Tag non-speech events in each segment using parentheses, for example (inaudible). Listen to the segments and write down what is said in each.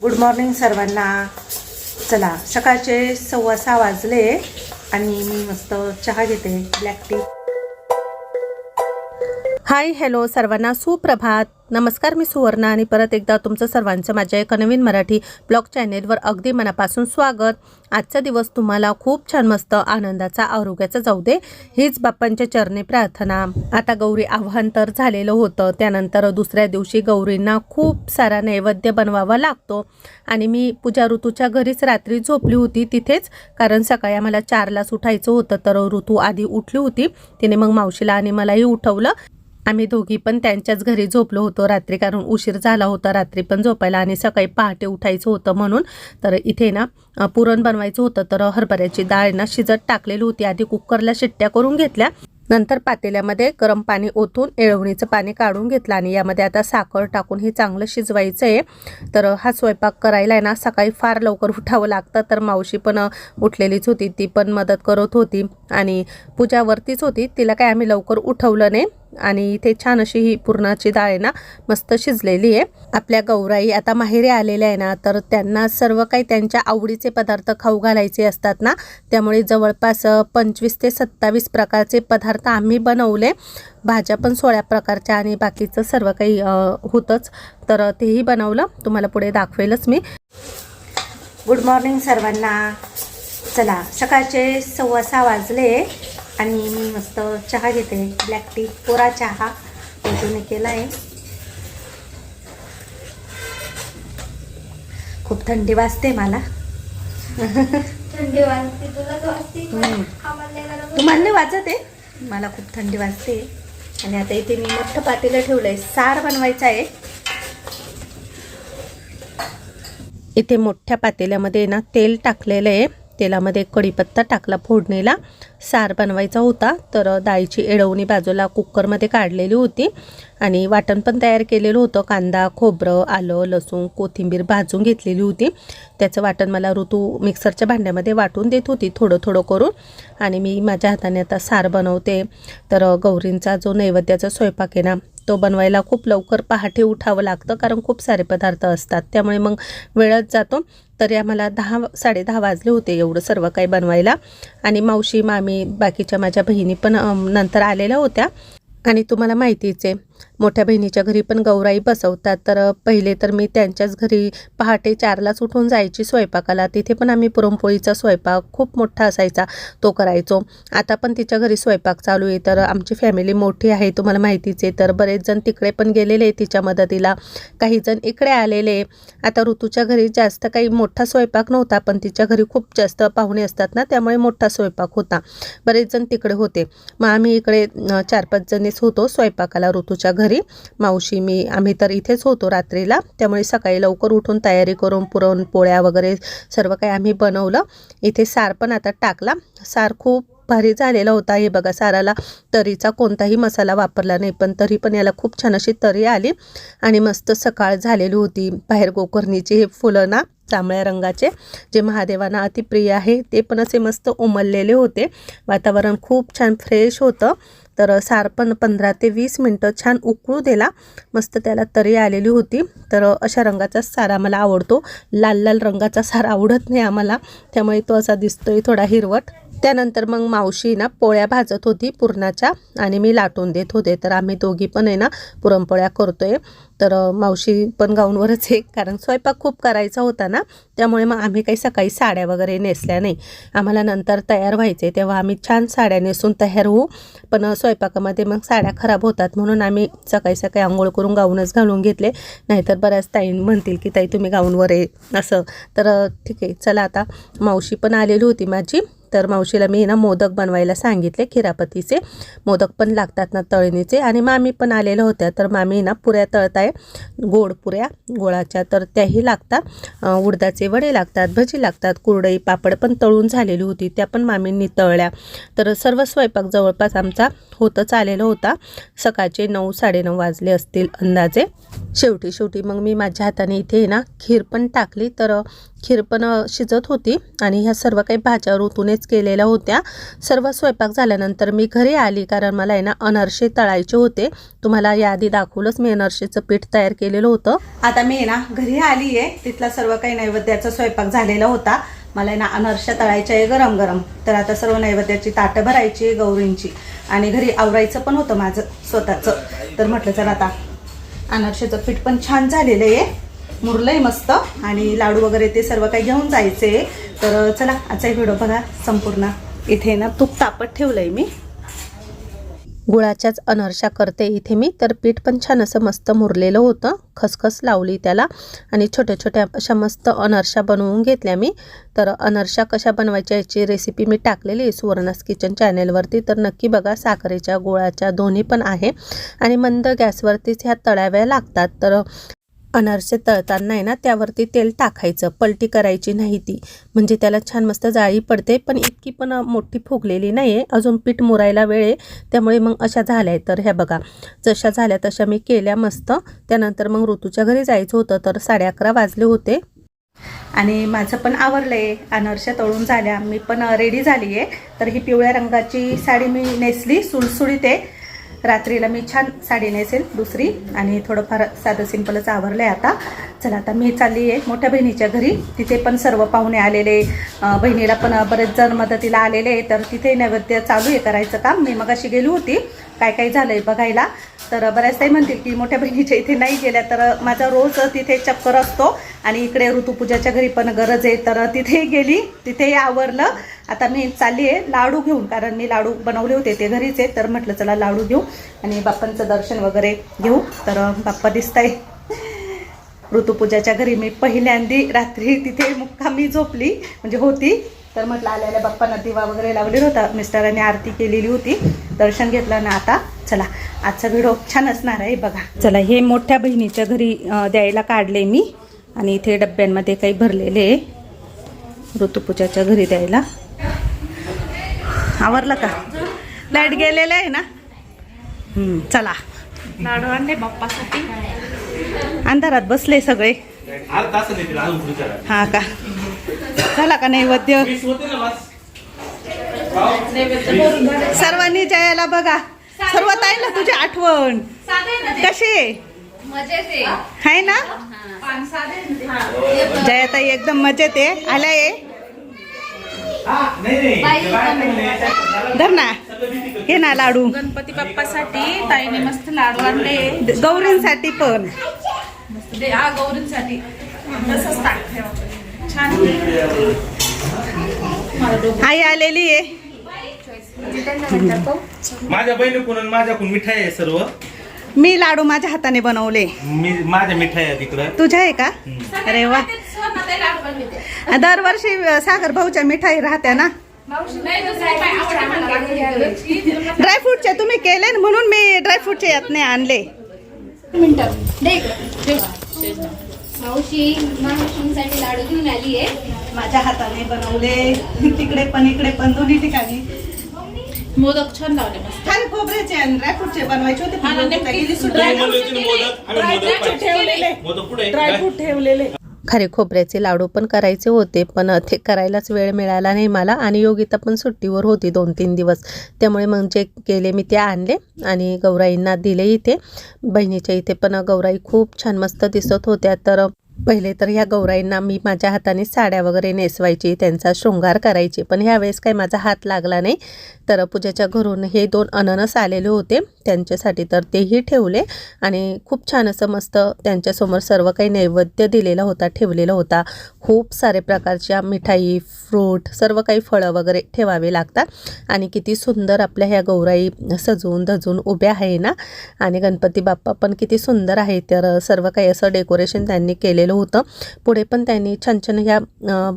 Good morning सर्वांना. चला सकाळचे सव्वा सहा वाजले आणि मी मस्त चहा घेते ब्लॅक टी हाय हॅलो सर्वांना सुप्रभात. नमस्कार मी सुवर्णा आणि परत एकदा तुमचं सर्वांचं माझ्या एका नवीन मराठी ब्लॉग चॅनेलवर अगदी मनापासून स्वागत. आजचा दिवस तुम्हाला खूप छान मस्त आनंदाचा आरोग्याचा जाऊ दे हीच बाप्पांच्या चरणी प्रार्थना. आता गौरी आव्हान तर झालेलं होतं त्यानंतर दुसऱ्या दिवशी गौरींना खूप सारा नैवेद्य बनवावा लागतो. आणि मी पूजा ऋतूच्या घरीच रात्री झोपली होती तिथेच कारण सकाळी आम्हाला चारलाच उठायचं होतं तर ऋतू आधी उठली होती. तिने मग मावशीला आणि मलाही उठवलं. आम्ही दोघी पण त्यांच्याच घरी झोपलो होतो. रात्री कारण उशीर झाला होता. रात्री पण झोपायला आणि सकाळी पहाटे उठायचं होतं म्हणून. तर इथे ना पुरण बनवायचं होतं. तर हरभऱ्याची डाळ ना शिजत टाकलेली होती. आधी कुकरला शिट्ट्या करून घेतल्या. नंतर पातेल्यामध्ये गरम पाणी ओतून येळवणीचं पाणी काढून घेतलं आणि यामध्ये आता साखर टाकून हे चांगलं शिजवायचं आहे तर हा स्वयंपाक करायला आहे ना सकाळी फार लवकर उठावं लागतं. तर मावशी पण उठलेलीच होती. ती पण मदत करत होती आणि पूजावरतीच होती. तिला काय आम्ही लवकर उठवलं नाही. आणि इथे छान अशी ही पुरणाची डाळ आहे ना मस्त शिजलेली आहे. आपल्या गौराई आता माहेरी आलेल्या आहे ना तर त्यांना सर्व काही त्यांच्या आवडीचे पदार्थ खाऊ घालायचे असतात ना. त्यामुळे जवळपास पंचवीस ते सत्तावीस प्रकारचे पदार्थ आम्ही बनवले. भाज्या पण सोळा प्रकारच्या आणि बाकीचं सर्व काही होतंच. तर तेही बनवलं. तुम्हाला पुढे दाखवेलच मी. गुड मॉर्निंग सर्वांना. चला सकाळचे सव्वा सहा वाजले. आणि मी मस्त चहा घेते. ब्लॅक टी कोरा चहा. वजूने केला आहे. खूप थंडी वाजते मला. थंडी वाजते. तुम्हाला नाही वाजत आहे? मला खूप थंडी वाजते. आणि आता इथे मी मोठं पातेलं ठेवलं आहे सार बनवायचं आहे. इथे मोठ्या पातेल्यामध्ये ना तेल टाकलेलं आहे. तेलामध्ये कढीपत्ता टाकला फोडणीला. सार बनवायचा होता तर डाळीची एडवणी बाजूला कुकरमध्ये काढलेली होती. आणि वाटण पण तयार केलेलं होतं. कांदा खोबरं आलं लसूण कोथिंबीर भाजून घेतलेली होती. त्याचं वाटण मला ऋतू मिक्सरच्या भांड्यामध्ये वाटून देत होती थोडं थोडं करून. आणि मी माझ्या हाताने आता सार बनवते. तर गौरींचा जो नैवेद्याचा स्वयंपाक आहे ना तो बनवायला खूप लवकर पहाटे उठावं लागतं कारण खूप सारे पदार्थ असतात. त्यामुळे मग वेळच जातो. तरी आम्हाला दहा साडेदहा वाजले होते एवढं सर्व काही बनवायला. आणि मावशी मामी बाकीच्या माझ्या बहिणी पण नंतर आलेल्या होत्या. आणि तुम्हाला माहितीच आहे मोठ्या बहिणीच्या घरी पण गौराई बसवतात. तर पहिले तर मी त्यांच्याच घरी पहाटे चारलाच उठून जायची स्वयंपाकाला. तिथे पण आम्ही पुरणपोळीचा स्वयंपाक खूप मोठा असायचा तो करायचो. आता पण तिच्या घरी स्वयंपाक चालू आहे. तर आमची फॅमिली मोठी आहे तुम्हाला माहितीच आहे. तर बरेच जण तिकडे पण गेलेले आहे तिच्या मदतीला. काही जण इकडे आलेले आता ऋतूच्या घरी जास्त काही मोठा स्वयंपाक नव्हता पण तिच्या घरी खूप जास्त पाहुणे असतात ना त्यामुळे मोठा स्वयंपाक होता. बरेच जण तिकडे होते. मग आम्ही इकडे चार पाच जणीच होतो स्वयंपाकाला ऋतूच्या घरी. मावशी मी आम्ही तर इथेच होतो रात्रीला. त्यामुळे सकाळी लवकर उठून तयारी करून पुरण पोळ्या वगैरे सर्व काही आम्ही बनवलं. इथे सार पण आता टाकला. सार खूप भारी झालेला होता. हे बघा साराला तरीचा कोणताही मसाला वापरला नाही पण तरी पण याला खूप छान अशी तरी आली आणि मस्त सकाळ झालेली होती. बाहेर गोकर्णीची हे फुलं ना जांभळ्या रंगाचे जे महादेवांना अतिप्रिय आहे ते पण असे मस्त उमललेले होते. वातावरण खूप छान फ्रेश होतं. तर सार पण पंधरा ते वीस मिनटं छान उकळू दिला. मस्त त्याला तरी आलेली होती. तर अशा रंगाचा सार आम्हाला आवडतो. लाल लाल रंगाचा सार आवडत नाही आम्हाला. त्यामुळे तो असा दिसतोय थोडा हिरवट. त्यानंतर मग मावशी ना पोळ्या भाजत होती पुरणाच्या आणि मी लाटून देत होते. तर आम्ही दोघी पण आहे ना पुरणपोळ्या करतोय. तर मावशी पण गाऊनवरच आहे. कारण स्वयंपाक खूप करायचा होता ना त्यामुळे मग आम्ही काही सकाळी साड्या वगैरे नेसल्या नाही. आम्हाला नंतर तयार व्हायचे तेव्हा आम्ही छान साड्या नेसून तयार होऊ. पण स्वयंपाकामध्ये मग साड्या खराब होतात म्हणून आम्ही सकाळी सकाळी आंघोळ करून गाऊनच घालून घेतले. नाहीतर बऱ्याच ताई म्हणतील की ताई तुम्ही गाऊनवर आहे. असं. तर ठीक आहे चला आता. मावशी पण आलेली होती माझी. तर मावशीला मी ना मोदक बनवायला सांगितले खिरापतीचे. मोदक पण लागतात ना तळणीचे. आणि मामी पण आलेल्या होत्या तर मामी ना पुऱ्या तळताय. गोड पुऱ्या गोळाच्या तर त्याही लागतात. उडदाचे वडे लागतात भजी लागतात कुरडई पापड पण तळून झालेली होती त्या पण मामींनी तळल्या. तर सर्व स्वयंपाक जवळपास आमचा होतच आलेला होता. सकाळचे नऊ साडेनऊ वाजले असतील अंदाजे. शेवटी शेवटी मग मी माझ्या हाताने इथे ना खीर पण टाकली. तर खीर पण शिजत होती. आणि ह्या सर्व काही भाज्या ऋतूनेच घरीच केलेल्या होत्या. सर्व स्वयंपाक झाल्यानंतर मी घरी आली कारण मला आहे ना अनारसे तळायचे होते. तुम्हाला याआधी दाखवलंच मी अनर्शेचं पीठ तयार केलेलं होतं. आता मी आहे ना घरी आली आहे तिथला सर्व काही नैवेद्याचा स्वयंपाक झालेला होता. मला आहे ना अनर्शा तळायच्या आहे गरम गरम तर आता सर्व नैवेद्याची ताटं भरायची आहे गौरींची. आणि घरी आवरायचं पण होतं माझं स्वतःचं. तर म्हटलं चला आता अनारशाचं पीठ पण छान झालेलं आहे. मुरलंय मस्त. आणि लाडू वगैरे ते सर्व काही घेऊन जायचे तर चला आजचा व्हिडिओ बघा संपूर्ण. इथे ना तूप तापत ठेवलंय मी. गुळाच्याच अनर्शा करते इथे मी. तर पीठ पण छान असं मस्त मुरलेलं होतं. खसखस लावली त्याला. आणि छोट्या छोट्या अशा मस्त अनर्शा बनवून घेतल्या मी. तर अनर्शा कशा बनवायच्या याची रेसिपी मी टाकलेली आहे सुवर्णास किचन चॅनेलवरती तर नक्की बघा साखरेच्या गुळाच्या दोन्ही पण आहे. आणि मंद गॅसवरतीच ह्या तळाव्या लागतात. तर अनारसे तळताना आहे ना त्यावरती तेल टाकायचं पलटी करायची नाही ती. म्हणजे त्याला छान मस्त जाळी पडते पण इतकी पण मोठी फुगलेली नाही आहे अजून पीठ मुरायला वेळ आहे त्यामुळे मग अशा झाल्या आहेत. तर ह्या बघा जशा झाल्या तशा मी केल्या मस्त. त्यानंतर मग ऋतूच्या घरी जायचं होतं तर साडे अकरा वाजले होते. आणि माझं पण आवरलं आहे अनारशा तळून झाल्या. मी पण रेडी झाली आहे तर ही पिवळ्या रंगाची साडी मी नेसली सुळसुळीत आहे. रात्रीला मी छान साडी नेसेल दुसरी आणि थोडंफार साधं सिंपलच आवरलं आहे आता. चला आता मी चालली आहे मोठ्या बहिणीच्या घरी. तिथे पण सर्व पाहुणे आलेले बहिणीला पण बरेच जण मदतीला आलेले तर तिथे नैवेद्य चालू आहे करायचं काम. मी मगाशी गेली होती. काय काय झालं आहे बघायला. तर बऱ्याच ताई म्हणतील की मोठ्या बहिणीच्या इथे नाही गेल्या तर माझा रोज तिथे चक्कर असतो आणि इकडे ऋतुपूजाच्या घरी पण गरज आहे. तर तिथे गेली तिथेही आवरलं. आता मी चालली आहे लाडू घेऊन कारण मी लाडू बनवले होते ते घरीच आहे. तर म्हटलं चला लाडू घेऊ आणि बाप्पांचं दर्शन वगैरे घेऊ. तर बाप्पा आहे ऋतुपूजाच्या घरी मी पहिल्यांदी रात्री तिथे मुक्कामी झोपली म्हणजे होती. तर म्हटलं आल्याला बाप्पांना दिवा वगैरे लावलेला होता. मिस्टरांनी आरती केलेली होती. दर्शन घेतलं ना आता. चला आजचा व्हिडिओ छान असणार आहे बघा. चला हे मोठ्या बहिणीच्या घरी द्यायला काढले मी. आणि इथे डब्यांमध्ये काही भरलेले आहे. ऋतुपूजाच्या घरी द्यायला. आवरलं का? लाइट गेलेलं आहे ना? हम्म, चला. लाडू आणले बाप्पासाठी. अंधारात बसले सगळे. हा का? झाला का नैवेद्य? सर्वांनी जयाला बघा. सर्व ताईला तुझी आठवण. कशी आहे? ना? जयाताई एकदम मजेत आहे. आल्या? हा. धर ना. हे ना लाडू. गणपती बाप्पासाठी ताईने मस्त लाडू आणले. गौरींसाठी पण. दे गौरींसाठी. तसंच छान आई आलेली आहे. माझ्या बहिणीकडून आणि माझ्याकडून मिठाई आहे सर्व. मी लाडू माझ्या हाताने बनवले. मी माझ्या मिठाई आहे तिकडं. तुझ्या आहे का? अरे वा. दरवर्षी सागर भाऊच्या मिठाई राहत्या ना? नाही दुसरी काय आवडते मला लागली. ड्रायफ्रूटचे तुम्ही केले ना म्हणून मी ड्रायफ्रूटचे यातने आणले. मावशी मावशींसाठी लाडू घेऊन आली आहे. माझ्या हाताने बनवले. तिकडे पण इकडे पण दोन्ही ठिकाणी. मोदक छान लावले मस्त. खाली खोबऱ्याचे आणि ड्रायफ्रूटचे बनवायचे होते. ना, पण. गेली सुद्धा मोदक पाहिजे. मोदक पुढे ठेवलेले. खरे खोबऱ्याचे लाडू पण करायचे होते पण ते करायलाच वेळ मिळाला नाही मला आणि योगिता पण सुट्टीवर होती दोन तीन दिवस. त्यामुळे म्हणजे मग जे केले मी ते आणले आणि गौराईंना दिले इथे. बहिणीच्या इथे पण गौराई खूप छान मस्त दिसत होत्या. तर पहिले तर ह्या गौराईंना मी माझ्या हाताने साड्या वगैरे नेसवायची त्यांचा शृंगार करायची पण ह्यावेळेस काही माझा हात लागला नाही. तर पूजेच्या घरून हे दोन अननस आलेले होते. त्यांच्यासाठी तर तेही ठेवले. आणि खूप छान असं मस्त त्यांच्यासमोर सर्व काही नैवेद्य दिलेला होता ठेवलेला होता. खूप सारे प्रकारच्या मिठाई फ्रूट सर्व काही फळं वगैरे ठेवावे लागतात. आणि किती सुंदर आपल्या ह्या गौराई सजवून धजून उभ्या आहे ना. आणि गणपती बाप्पा पण किती सुंदर आहे. तर सर्व काही असं डेकोरेशन त्यांनी केलेलं होतं. पुढे पण त्यांनी छान छान ह्या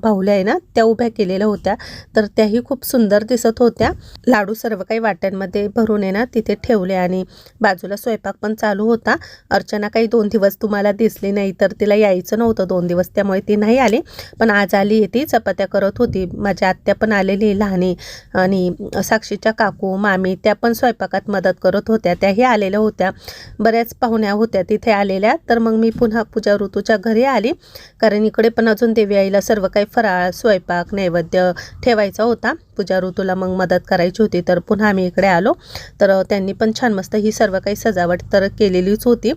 बाहुल्या आहे ना त्या उभ्या केलेल्या होत्या. तर त्याही खूप सुंदर दिसत होत्या. लाडू सर्व काही वाट्यांमध्ये भरून आहे ना तिथे ठेवले आणि बाजूला स्वयंपाक पण चालू होता. अर्चना काही दोन दिवस तुम्हाला दिसली नाही तर तिला यायचं नव्हतं दोन दिवस त्यामुळे ती नाही आली. पण आज आली आहे ती चपात्या करत होती. माझ्या आत्या पण आलेली आहे लहानी आणि साक्षीच्या काकू मामी त्या पण स्वयंपाकात मदत करत होत्या. त्याही आलेल्या होत्या. बऱ्याच पाहुण्या होत्या तिथे आलेल्या. तर मग मी पुन्हा पूजा ऋतूच्या घरी आली. कारण इकडे पण अजून देवी आईला सर्व काही फराळ स्वयंपाक नैवेद्य ठेवायचा होता. पूजा ऋतूला मग मदत करायची होती तर पुन्हा आम्ही इकडे आलो. तर त्यांनी पण छान मस्त ही सर्व काही सजावट तर केलेलीच होती.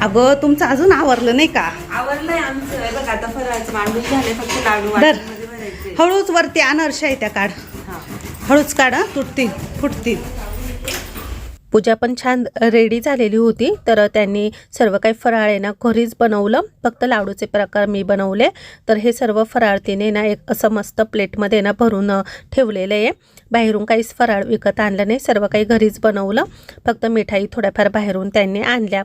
अगं तुमचं अजून आवरलं नाही का? आवरलंय आमचं. बघ आता फराळाचं मांडून झाले फक्त लाडू दर वाटीमध्ये भरायचे. हळूच वरती अनारशा आहे त्या काढ. हा. हळूच काढ हं, तुटतील फुटतील. पूजा पण छान रेडी झालेली होती. तर त्यांनी सर्व काही फराळ आहे ना घरीच बनवलं. फक्त लाडूचे प्रकार मी बनवले. तर हे सर्व फराळ तिने ना एक असं मस्त प्लेटमध्ये ना भरून ठेवलेलं आहे. बाहेरून काहीच फराळ विकत आणलं नाही. सर्व काही घरीच बनवलं. फक्त मिठाई थोड्याफार बाहेरून त्यांनी आणल्या.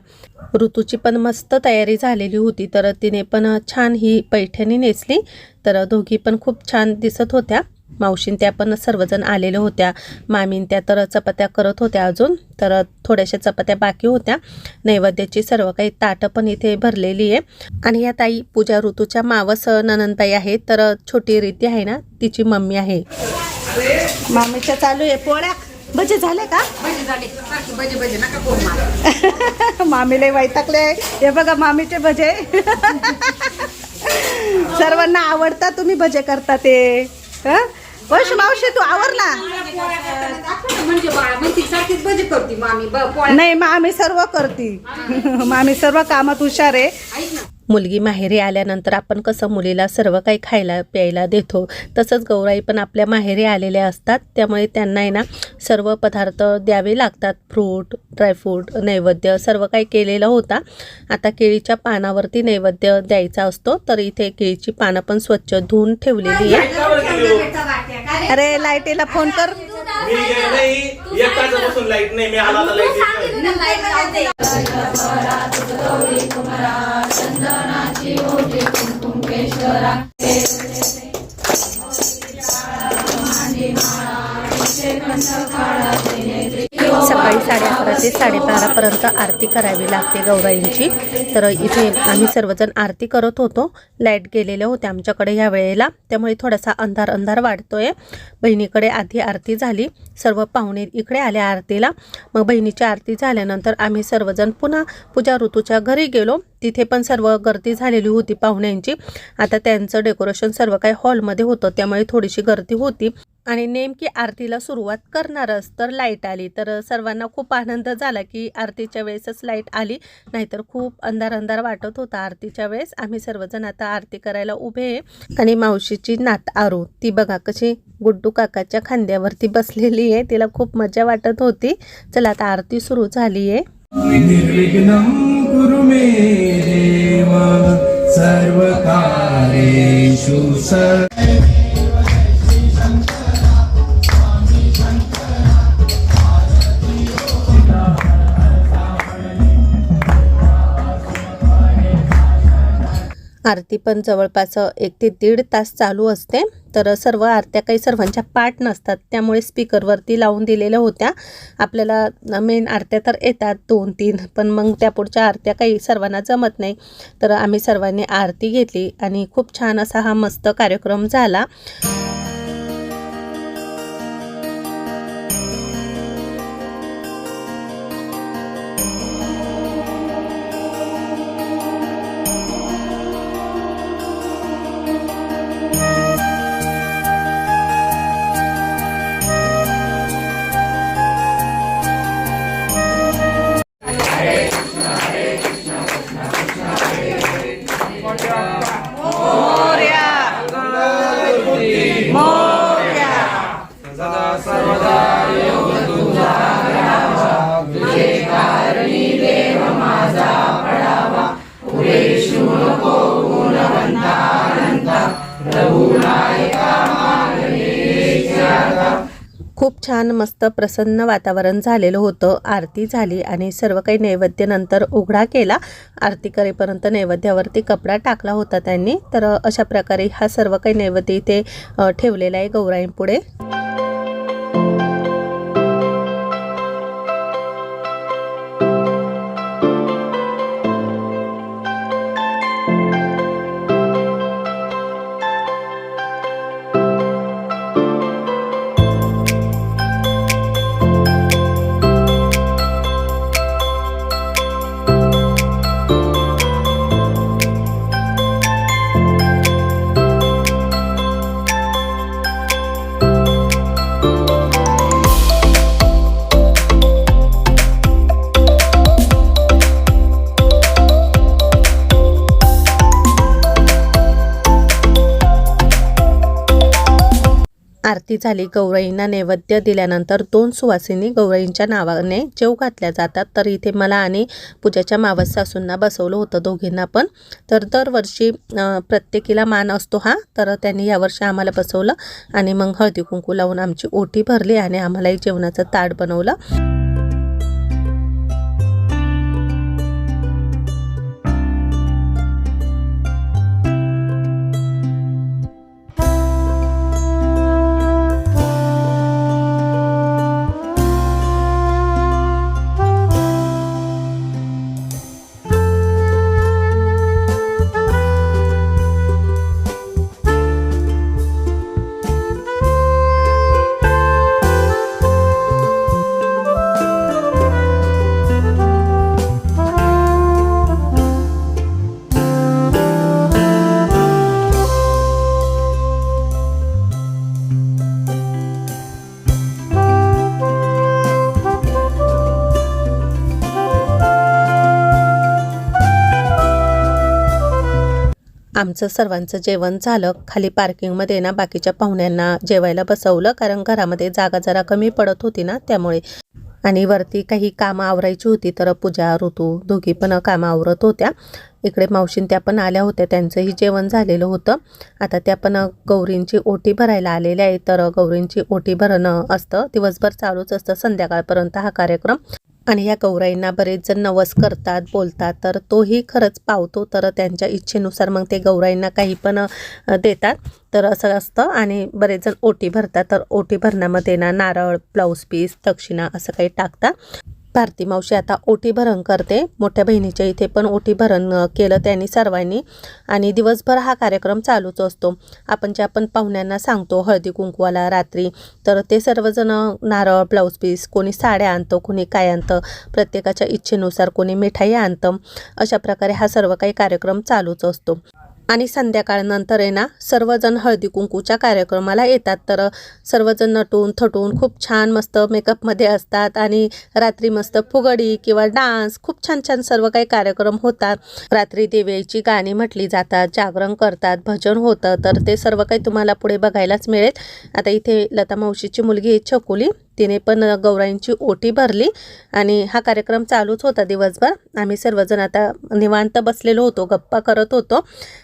ऋतूची पण मस्त तयारी झालेली होती. तर तिने पण छान ही पैठणी नेसली. तर दोघी पण खूप छान दिसत होत्या. मावशीन त्या पण सर्वजण आलेल्या होत्या. मामीन त्या तर चपात्या करत होत्या अजून. तर थोड्याशा चपात्या बाकी होत्या. नैवेद्याची सर्व काही ताटं पण इथे भरलेली आहे. आणि या ताई पूजा ऋतूच्या मावस ननंदबाई आहेत. तर छोटी रीती आहे ना तिची मम्मी आहे. मामीच्या चालू आहे. पोळ्या भजे झाले का? (laughs) मामीला वैतागले हे बघा मामीचे भजे. (laughs) सर्वांना आवडतात तुम्ही भजे करता ते. वैश मावशी तू आवरला? म्हणजे बाळा म्हणती सारखीच भजी करते मामी नाही मामी सर्व करती. मामी सर्व कामात हुशार आहे. मुलगी माहेरी आल्यानंतर आपण कसं मुलीला सर्व काही खायला प्यायला देतो तसंच गौराई पण आपल्या माहेरी आलेल्या असतात. त्यामुळे त्यांना आहे ना सर्व पदार्थ द्यावे लागतात. फ्रूट ड्रायफ्रूट नैवेद्य सर्व काही केलेलं होता. आता केळीच्या पानावरती नैवेद्य द्यायचा असतो. तर इथे केळीची पानं पण स्वच्छ धुवून ठेवलेली आहे अरे लाईटीला फोन कर. मी गेलो नाही. एक तासापासून लाइट नाही. मी आला लाइट सकाळी साडे अकरा ते साडेबारापर्यंत आरती करावी लागते गौराईंची. तर इथे आम्ही सर्वजण आरती करत होतो. लाइट गेलेल्या होत्या आमच्याकडे ह्या वेळेला. त्यामुळे थोडासा अंधार अंधार वाढतोय. बहिणीकडे आधी आरती झाली. सर्व पाहुणे इकडे आले आरतीला. मग बहिणीची आरती झाल्यानंतर आम्ही सर्वजण पुन्हा पूजा ऋतूच्या घरी गेलो. तिथे पण सर्व गर्दी झालेली होती पाहुण्यांची. आता त्यांचं डेकोरेशन सर्व काही हॉलमध्ये होतं. त्यामुळे थोडीशी गर्दी होती. आणि नेमकी आरतीला सुरुवात करणारच. तर लाइट आली. तर सर्वांना खूप आनंद झाला की आरतीच्या वेळेसच लाइट आली. नाहीतर खूप अंधार अंधार वाटत होता आरतीच्या वेळेस. आम्ही सर्वजण आता आरती करायला उभे आहे. आणि मावशीची नात आरू ती बघा कशी गुड्डू काकाच्या खांद्यावरती बसलेली आहे. तिला खूप मजा वाटत होती. चला आता आरती सुरू झाली आहे सर्व आरती पण जवळपास एक ते दीड तास चालू असते. तर सर्व आरत्या काही सर्वांच्या पाठ नसतात. त्यामुळे स्पीकरवरती लावून दिलेल्या होत्या. आपल्याला मेन आरत्या तर येतात दोन तीन पण मग त्या पुढच्या आरत्या काही सर्वांना जमत नाही. तर आम्ही सर्वांनी आरती घेतली आणि खूप छान असा हा मस्त कार्यक्रम झाला. छान मस्त प्रसन्न वातावरण झालेलं होतं. आरती झाली आणि सर्व काही नैवेद्य नंतर उघडा केला. आरती करेपर्यंत नैवेद्यावरती कपडा टाकला होता त्यांनी. तर अशा प्रकारे हा सर्व काही नैवेद्य इथे ठेवलेला आहे गौराईंपुढे. आरती झाली. गौराईंना नैवेद्य दिल्यानंतर दोन सुवासिनी गौराईंच्या नावाने जेव घातल्या जातात. तर इथे मला आणि पूजाच्या मावस सासूंना बसवलं होतं दोघींना पण. तर दरवर्षी प्रत्येकीला मान असतो हा. तर त्यांनी यावर्षी आम्हाला बसवलं आणि मग हळदी कुंकू लावून आमची ओटी भरली आणि आम्हालाही जेवणाचं ताट बनवलं. आमचं सर्वांचं जेवण झालं. खाली पार्किंगमध्ये ना बाकीच्या पाहुण्यांना जेवायला बसवलं कारण घरामध्ये जागा जरा कमी पडत होती ना त्यामुळे. आणि वरती काही कामं आवरायची होती तर पूजा ऋतू दोघी पण कामं आवरत होत्या. इकडे मावशीन त्या पण आल्या होत्या त्यांचंही जेवण झालेलं होतं. आता त्या पण गौरींची ओटी भरायला आलेल्या आहे तर गौरींची ओटी भरणं असतं. दिवसभर चालूच असतं संध्याकाळपर्यंत हा कार्यक्रम. आणि या गौराईंना बरेच जण नवस करतात बोलतात. तर तोही खरंच पावतो. तर त्यांच्या इच्छेनुसार मग ते गौराईंना काही पण देतात. तर असं असतं आणि बरेच जण ओटी भरतात. तर ओटी भरण्यामध्ये ना नारळ ब्लाऊज पीस दक्षिणा असं काही टाकतात. भारती मावशी आता ओटी भरण करते. मोठ्या बहिणीच्या इथे पण ओटी भरण केलं त्यांनी सर्वांनी. आणि दिवसभर हा कार्यक्रम चालूच असतो. आपण जे आपण पाहुण्यांना सांगतो हळदी कुंकवाला रात्री तर ते सर्वजण नारळ ब्लाऊज पीस कोणी साड्या आणतं कोणी काय आणतं प्रत्येकाच्या इच्छेनुसार कोणी मिठाई आणतं. अशा प्रकारे हा सर्व काही कार्यक्रम चालूच असतो. आणि संध्याकाळनंतर आहे ना सर्वजण हळदी कुंकूच्या कार्यक्रमाला येतात. तर सर्वजण नटून थटून खूप छान मस्त मेकअपमध्ये असतात आणि रात्री मस्त फुगडी किंवा डान्स खूप छान छान सर्व काही कार्यक्रम होतात. रात्री देवीची गाणी म्हटली जातात जागरण करतात भजन होतं. तर ते सर्व काही तुम्हाला पुढे बघायलाच मिळेल. आता इथे लता मावशीची मुलगी आहे छकुली. तिने पण गौराईंची ओटी भरली आणि हा कार्यक्रम चालूच होता दिवसभर. आम्ही सर्वजण आता निवांत बसलेलो होतो गप्पा करत होतो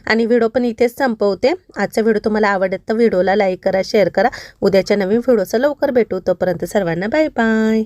आणि व्हिडिओ पण इथेच संपवते. आजचा व्हिडिओ तुम्हाला आवडत तर व्हिडिओला लाईक करा शेअर करा. उद्याच्या नवीन व्हिडिओचं लवकर भेटू. तोपर्यंत सर्वांना बाय बाय.